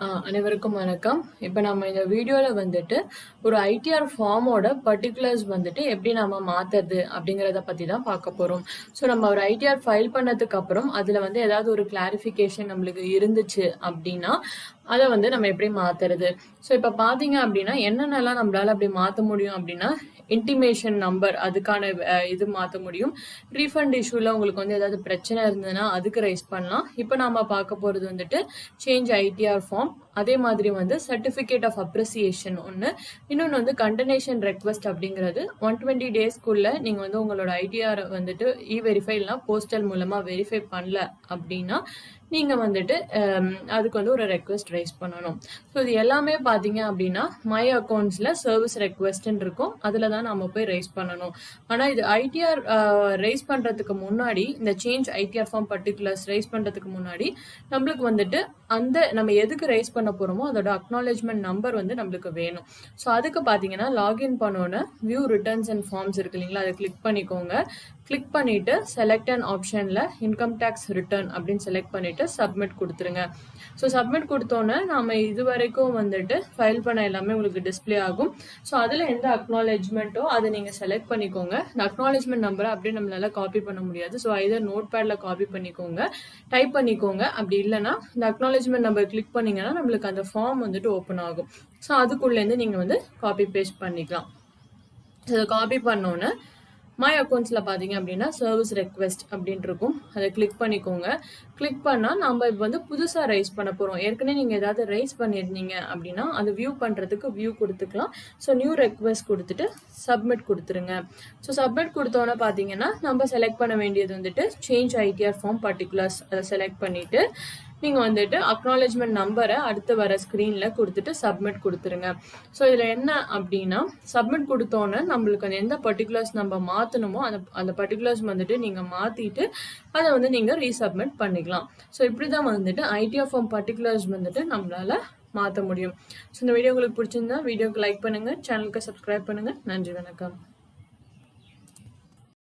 அனைவருக்கும் வணக்கம். இப்போ நம்ம இந்த வீடியோவில் வந்துட்டு ஒரு ஐடிஆர் ஃபார்மோட பர்டிகுலர்ஸ் வந்துட்டு எப்படி நம்ம மாற்றுறது அப்படிங்கிறத பற்றி தான் பார்க்க போகிறோம் ஸோ நம்ம ஒரு ஐடிஆர் ஃபைல் பண்ணதுக்கு அப்புறம் அதில் வந்து ஏதாவது ஒரு கிளாரிஃபிகேஷன் நம்மளுக்கு இருந்துச்சு அப்படின்னா அதை வந்து நம்ம எப்படி மாற்றுறது ஸோ இப்போ பார்த்தீங்க அப்படின்னா என்னென்னலாம் நம்மளால் அப்படி மாற்ற முடியும் அப்படின்னா இன்டிமேஷன் நம்பர் அதுக்கான இது மாற்ற முடியும். ரீஃபண்ட் இஷ்யூவில் உங்களுக்கு வந்து ஏதாவது பிரச்சனை இருந்ததுன்னா அதுக்கு ரைஸ் பண்ணலாம். இப்போ நாம பார்க்க போகிறது வந்துட்டு சேஞ்ச் ஐடிஆர் ஃபார்ம் அதே மாதிரி வந்து சர்டிஃபிகேட் ஆஃப் அப்ரிசியேஷன் ஒன்று இன்னொன்று வந்து கண்டனேஷன் ரெக்வஸ்ட் அப்படிங்கிறது. ஒன் டுவெண்ட்டி டேஸ்க்குள்ளே நீங்கள் வந்து உங்களோட ஐடிஆரை வந்துட்டு இ வெரிஃபை இல்லைனா போஸ்டல் மூலமாக வெரிஃபை பண்ணல அப்படின்னா நீங்கள் வந்துட்டு அதுக்கு வந்து ஒரு ரெக்வஸ்ட் ரைஸ் பண்ணணும். ஸோ இது எல்லாமே பார்த்தீங்க அப்படின்னா மை அக்கௌண்ட்ஸில் சர்வீஸ் ரெக்வஸ்ட்னு இருக்கும். அதில் தான் நம்ம போய் ரைஸ் பண்ணணும். ஆனால் இது ஐடிஆர் ரைஸ் பண்ணுறதுக்கு முன்னாடி இந்த change ITR form particulars raise பண்ணுறதுக்கு முன்னாடி நம்மளுக்கு வந்துட்டு அந்த நம்ம எதுக்கு ரைஸ் பண்ண போகிறோமோ அதோட அக்னாலேஜ்மெண்ட் நம்பர் வந்து நம்மளுக்கு வேணும். ஸோ அதுக்கு பார்த்தீங்கன்னா லாகின் பண்ணோன்னே வியூ ரிட்டர்ன்ஸ் அண்ட் ஃபார்ம்ஸ் இருக்கு இல்லைங்களா? அதை கிளிக் பண்ணிக்கோங்க. கிளிக் பண்ணிட்டு செலக்ட் அண்ட் ஆப்ஷனில் இன்கம் டேக்ஸ் ரிட்டர்ன் அப்படின்னு செலக்ட் பண்ணிட்டு சப்மிட் கொடுத்துருங்க. ஸோ சப்மிட் கொடுத்தோன்னே நாம் இது வரைக்கும் வந்துட்டு ஃபைல் பண்ண எல்லாமே உங்களுக்கு டிஸ்ப்ளே ஆகும். ஸோ அதில் எந்த அக்னாலேஜ்மெண்ட்டோ அதை நீங்கள் செலக்ட் பண்ணிக்கோங்க. இந்த அக்னாலேஜ்மெண்ட் நம்பரை அப்படியே நம்மளால் காப்பி பண்ண முடியாது. ஸோ இதை நோட் பேடில் காப்பி பண்ணிக்கோங்க டைப் பண்ணிக்கோங்க. அப்படி இல்லைன்னா இந்த அக்னாலேஜ்மெண்ட் நம்பர் கிளிக் பண்ணீங்கன்னா நம்மளுக்கு அந்த ஃபார்ம் வந்துட்டு ஓப்பன் ஆகும். ஸோ அதுக்குள்ளேருந்து நீங்கள் வந்து காப்பி பேஸ்ட் பண்ணிக்கலாம். ஸோ காப்பி பண்ணோன்னே மை அக்கௌண்ட்ஸில் பார்த்தீங்க அப்படின்னா சர்வீஸ் ரெக்வெஸ்ட் அப்படின்ட்டு இருக்கும். அதை கிளிக் பண்ணிக்கோங்க. கிளிக் பண்ணால் நம்ம இப்போ வந்து புதுசாக ரைஸ் பண்ண போகிறோம் ஏற்கனவே நீங்கள் ஏதாவது ரைஸ் பண்ணியிருந்தீங்க அப்படின்னா அது வியூ பண்ணுறதுக்கு வியூ கொடுத்துக்கலாம். ஸோ நியூ ரெக்வெஸ்ட் கொடுத்துட்டு சப்மிட் கொடுத்துருங்க. ஸோ சப்மிட் கொடுத்தோன்னே பார்த்தீங்கன்னா நம்ம செலக்ட் பண்ண வேண்டியது வந்துட்டு சேஞ்ச் ஐடிஆர் ஃபார்ம் பர்டிகுலர்ஸ் அதை செலக்ட் பண்ணிவிட்டு நீங்கள் வந்துட்டு அக்னாலேஜ்மெண்ட் நம்பரை அடுத்து வர ஸ்க்ரீனில் கொடுத்துட்டு சப்மிட் கொடுத்துருங்க. ஸோ இதில் என்ன அப்படின்னா சப்மிட் கொடுத்தோன்னே நம்மளுக்கு அந்த எந்த பர்டிகுலர்ஸ் நம்ம மாற்றணுமோ அந்த அந்த பர்டிகுலர்ஸ் வந்துட்டு நீங்கள் மாற்றிட்டு அதை வந்து நீங்கள் ரீசப்மிட் பண்ணிக்கலாம். ஸோ இப்படி தான் வந்துட்டு ஐடிஆ ஃபார்ம் பர்டிகுலர்ஸ் வந்துட்டு நம்மளால் மாற்ற முடியும். ஸோ இந்த வீடியோ உங்களுக்கு பிடிச்சிருந்தா வீடியோக்கு லைக் பண்ணுங்கள் சேனலுக்கு சப்ஸ்கிரைப் பண்ணுங்கள் நன்றி வணக்கம்.